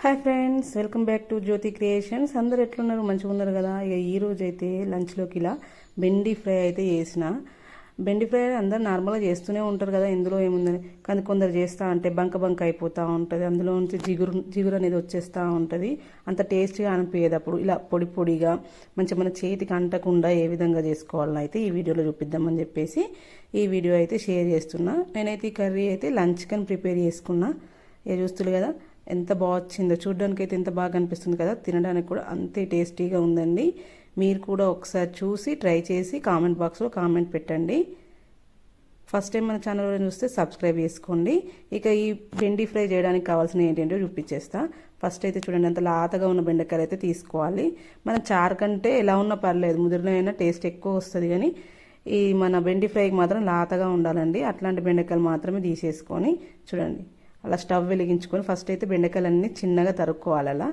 Hi friends welcome back to Jyothi creations. అందరు ఎట్లున్నారు? మంచిగా ఉన్నారు కదా? ఇక ఈ రోజు అయితే లంచ్లోకి ఇలా బెండి ఫ్రై అయితే చేసిన. బెండి ఫ్రై అందరు నార్మల్గా చేస్తూనే ఉంటారు కదా ఇందులో ఏముందని. కానీ కొందరు చేస్తూ అంటే బంక బంక అయిపోతూ ఉంటుంది. అందులో నుంచి జిగురు జిగురు అనేది వచ్చేస్తూ ఉంటుంది. అంత టేస్ట్గా అనిపించేది అప్పుడు. ఇలా పొడి పొడిగా మంచి మన చేతికి అంటకుండా ఏ విధంగా చేసుకోవాలని అయితే ఈ వీడియోలో చూపిద్దామని చెప్పేసి ఈ వీడియో అయితే షేర్ చేస్తున్నా. నేనైతే ఈ కర్రీ అయితే లంచ్ కానీ ప్రిపేర్ చేసుకున్నా. ఏ చూస్తున్నారు కదా ఎంత బాగా వచ్చిందో చూడడానికి అయితే ఎంత బాగా అనిపిస్తుంది కదా తినడానికి కూడా అంతే టేస్టీగా ఉందండి. మీరు కూడా ఒకసారి చూసి ట్రై చేసి కామెంట్ బాక్స్లో కామెంట్ పెట్టండి. ఫస్ట్ టైం మన ఛానల్లో చూస్తే సబ్స్క్రైబ్ చేసుకోండి. ఇక ఈ బెండి ఫ్రై చేయడానికి కావాల్సిన ఏంటంటే చూపించేస్తా. ఫస్ట్ అయితే చూడండి అంత లాతగా ఉన్న బెండకాయలు అయితే తీసుకోవాలి. మనం చారు కంటే ఎలా ఉన్నా పర్లేదు ముదిరిలో అయినా టేస్ట్ ఎక్కువ వస్తుంది కానీ ఈ మన బెండి ఫ్రైకి మాత్రం లాతగా ఉండాలండి. అట్లాంటి బెండకాయలు మాత్రమే తీసేసుకొని చూడండి. అలా స్టవ్ వెలిగించుకొని ఫస్ట్ అయితే బెండకాయలన్నీ చిన్నగా తరుక్కోవాలి అలా.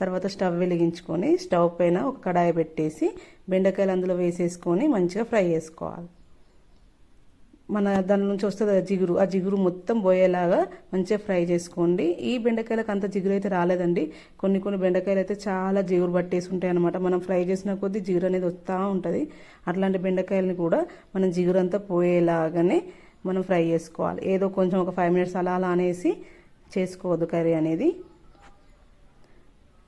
తర్వాత స్టవ్ వెలిగించుకొని స్టవ్ పైన ఒక కడాయి పెట్టేసి బెండకాయలు అందులో వేసేసుకొని మంచిగా ఫ్రై చేసుకోవాలి. మన దాని నుంచి వస్తుంది జిగురు ఆ జిగురు మొత్తం పోయేలాగా మంచిగా ఫ్రై చేసుకోండి. ఈ బెండకాయలకు అంత జిగురు అయితే రాలేదండి. కొన్ని కొన్ని బెండకాయలు అయితే చాలా జిగురు పట్టేసి ఉంటాయి అనమాట మనం ఫ్రై చేసిన కొద్దీ జిగురు అనేది వస్తూ ఉంటుంది. అట్లాంటి బెండకాయలని కూడా మనం జిగురు అంతా పోయేలాగానే మనం ఫ్రై చేసుకోవాలి. ఏదో కొంచెం ఒక ఫైవ్ మినిట్స్ అలా అలా అనేసి చేసుకోవద్దు కర్రీ అనేది.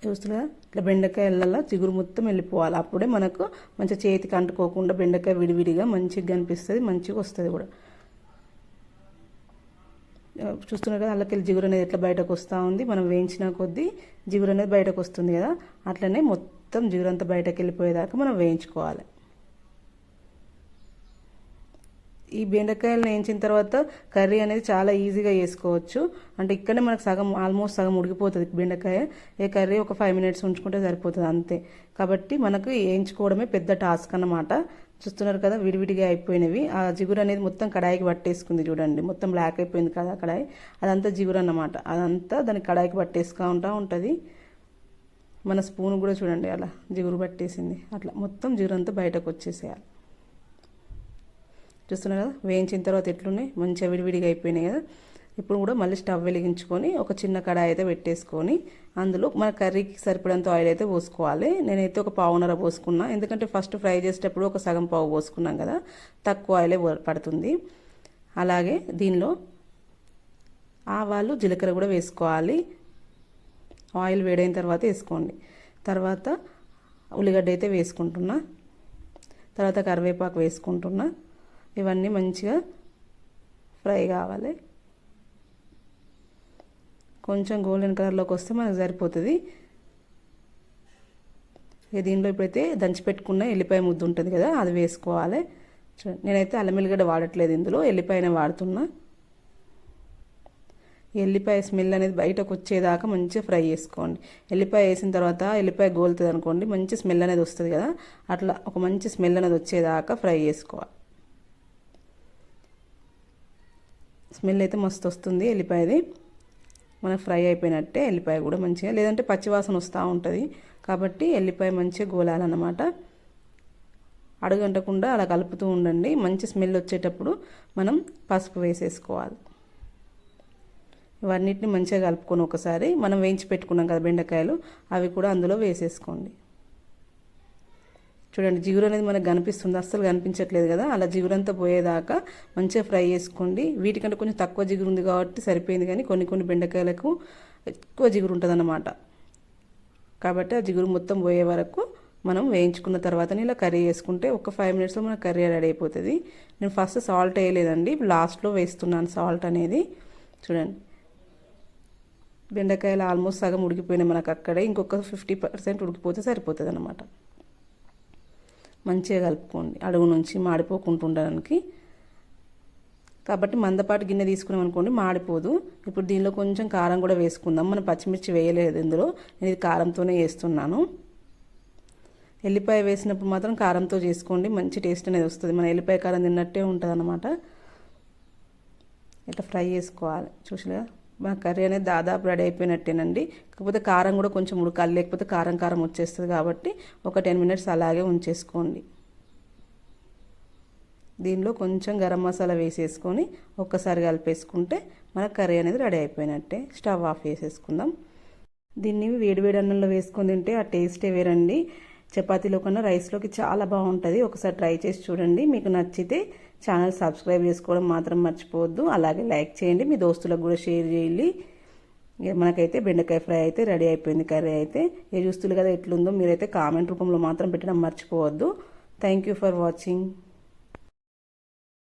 చూస్తున్నా ఇట్లా బెండకాయలలో చిగురు మొత్తం వెళ్ళిపోవాలి. అప్పుడే మనకు మంచిగా చేతికి అంటుకోకుండా బెండకాయ విడివిడిగా మంచిగా కనిపిస్తుంది మంచిగా వస్తుంది కూడా. చూస్తున్నారు కదా? అల్లకెళ్ళి జిగురు అనేది ఎట్లా బయటకు వస్తూ ఉంది? మనం వేయించిన కొద్దీ జిగురు అనేది బయటకు వస్తుంది కదా? అట్లనే మొత్తం జిగురు అంతా బయటకు వెళ్ళిపోయేదాకా మనం వేయించుకోవాలి. ఈ బెండకాయలను వేయించిన తర్వాత కర్రీ అనేది చాలా ఈజీగా చేసుకోవచ్చు. అంటే ఇక్కడనే మనకు సగం ఆల్మోస్ట్ సగం ఉడికిపోతుంది బెండకాయ. ఏ కర్రీ ఒక ఫైవ్ మినిట్స్ ఉంచుకుంటే సరిపోతుంది అంతే. కాబట్టి మనకు వేయించుకోవడమే పెద్ద టాస్క్ అన్నమాట. చూస్తున్నారు కదా విడివిడిగా అయిపోయినవి. ఆ జిగురు అనేది మొత్తం కడాయికి పట్టేసుకుంది చూడండి. మొత్తం బ్లాక్ అయిపోయింది కదా కడాయి. అదంతా జిగురు అన్నమాట. అదంతా దానికి కడాయికి పట్టేసుకుంటూ ఉంటుంది. మన స్పూన్ కూడా చూడండి అలా జిగురు పట్టేసింది. అట్లా మొత్తం జిగురు అంతా బయటకు వచ్చేసేయాలి. చూస్తున్నారు కదా? వేయించిన తర్వాత ఎట్లున్నాయి? మంచిగా విడివిడిగా అయిపోయినాయి కదా? ఇప్పుడు కూడా మళ్ళీ స్టవ్ వెలిగించుకొని ఒక చిన్న కడాయి అయితే పెట్టేసుకొని అందులో మన కర్రీకి సరిపడంత ఆయిల్ అయితే పోసుకోవాలి. నేనైతే ఒక పావునర పోసుకున్నా. ఎందుకంటే ఫస్ట్ ఫ్రై చేసేటప్పుడు ఒక సగం పావు పోసుకున్నాం కదా? తక్కువ ఆయిలే పడుతుంది. అలాగే దీనిలో ఆవాలు జీలకర్ర కూడా వేసుకోవాలి. ఆయిల్ వేడైన తర్వాత వేసుకోండి. తర్వాత ఉల్లిగడ్డ అయితే వేసుకుంటున్నా. తర్వాత కరివేపాకు వేసుకుంటున్నా. ఇవన్నీ మంచిగా ఫ్రై కావాలి. కొంచెం గోల్డెన్ కలర్లోకి వస్తే మనకు సరిపోతుంది. ఇక దీనిలో ఇప్పుడైతే దంచి పెట్టుకున్న ఎల్లిపాయ ముద్దు ఉంటుంది కదా అది వేసుకోవాలి. నేనైతే అల్లం ఎల్లిగడ్డ వాడట్లేదు ఇందులో ఎల్లిపాయనే వాడుతున్నా. ఎల్లిపాయ స్మెల్ అనేది బయటకు వచ్చేదాకా మంచిగా ఫ్రై చేసుకోండి. ఎల్లిపాయ వేసిన తర్వాత ఎల్లిపాయ గోలుతుంది అనుకోండి మంచి స్మెల్ అనేది వస్తుంది కదా అట్లా ఒక మంచి స్మెల్ అనేది వచ్చేదాకా ఫ్రై చేసుకోవాలి. స్మెల్ అయితే మస్తు వస్తుంది ఎల్లిపాయది. మనకు ఫ్రై అయిపోయినట్టే ఎల్లిపాయ కూడా మంచిగా లేదంటే పచ్చివాసన వస్తూ ఉంటుంది. కాబట్టి ఎల్లిపాయ మంచిగా గోలాలన్నమాట. అడుగంటకుండా అలా కలుపుతూ ఉండండి. మంచి స్మెల్ వచ్చేటప్పుడు మనం పసుపు వేసేసుకోవాలి. ఇవన్నిటిని మంచిగా కలుపుకొని ఒకసారి మనం వేయించి పెట్టుకున్నాం కదా బెండకాయలు అవి కూడా అందులో వేసేసుకోండి. చూడండి జిగురు అనేది మనకు కనిపిస్తుంది. అస్సలు కనిపించట్లేదు కదా. అలా జిగురంతా పోయేదాకా మంచిగా ఫ్రై చేసుకోండి. వీటికంటే కొంచెం తక్కువ జిగురు ఉంది కాబట్టి సరిపోయింది కానీ కొన్ని కొన్ని బెండకాయలకు ఎక్కువ జిగురు ఉంటుంది అన్నమాట కాబట్టి ఆ జిగురు మొత్తం పోయే వరకు మనం వేయించుకున్న తర్వాత ఇలా కర్రీ వేసుకుంటే ఒక ఫైవ్ మినిట్స్లో మన కర్రీ రెడీ అయిపోతుంది. నేను ఫస్ట్ సాల్ట్ వేయలేదండి. లాస్ట్లో వేస్తున్నాను సాల్ట్ అనేది. చూడండి. బెండకాయలు ఆల్మోస్ట్ సగం ఉడికిపోయినాయి మనకు అక్కడే. ఇంకొక ఫిఫ్టీ పర్సెంట్ ఉడికిపోతే సరిపోతుంది అనమాట మంచిగా కలుపుకోండి. అడుగు నుంచి మాడిపోకుండా ఉండడానికి కాబట్టి మందపాటి గిన్నె తీసుకున్నాం అనుకోండి మాడిపోదు. ఇప్పుడు దీనిలో కొంచెం కారం కూడా వేసుకుందాం. మనం పచ్చిమిర్చి వేయలేదు ఇందులో. నేను ఇది కారంతోనే వేస్తున్నాను. ఎల్లిపాయ వేసినప్పుడు మాత్రం కారంతో చేసుకోండి. మంచి టేస్ట్ అనేది వస్తుంది. మన ఎల్లిపాయ కారం తిన్నట్టే ఉంటుంది అన్నమాట ఇట్లా ఫ్రై చేసుకోవాలి. చూసిగా మా కర్రీ అనేది దాదాపు రెడీ అయిపోయినట్టేనండి. కాకపోతే కారం కూడా కొంచెం ఉడకాలి లేకపోతే కారం కారం వచ్చేస్తుంది కాబట్టి ఒక టెన్ మినిట్స్ అలాగే ఉంచేసుకోండి. దీనిలో కొంచెం గరం మసాలా వేసేసుకొని ఒక్కసారి కలిపేసుకుంటే మన కర్రీ అనేది రెడీ అయిపోయినట్టే. స్టవ్ ఆఫ్ చేసేసుకుందాం. దీన్ని వేడివేడి అన్నంలో వేసుకొని తింటే ఆ టేస్టే వేరండి. చపాతీలో కన్నా రైస్లోకి చాలా బాగుంటుంది. ఒకసారి ట్రై చేసి చూడండి. మీకు నచ్చితే ఛానల్ సబ్స్క్రైబ్ చేసుకోవడం మాత్రం మర్చిపోవద్దు. అలాగే లైక్ చేయండి. మీ దోస్తులకు కూడా షేర్ చేయండి. ఇక మనకైతే బెండకాయ ఫ్రై అయితే రెడీ అయిపోయింది. కర్రీ అయితే ఏ చూస్తులు కదా ఎట్లుందో మీరైతే కామెంట్ రూపంలో మాత్రం పెట్టడం మర్చిపోవద్దు. Thank you for watching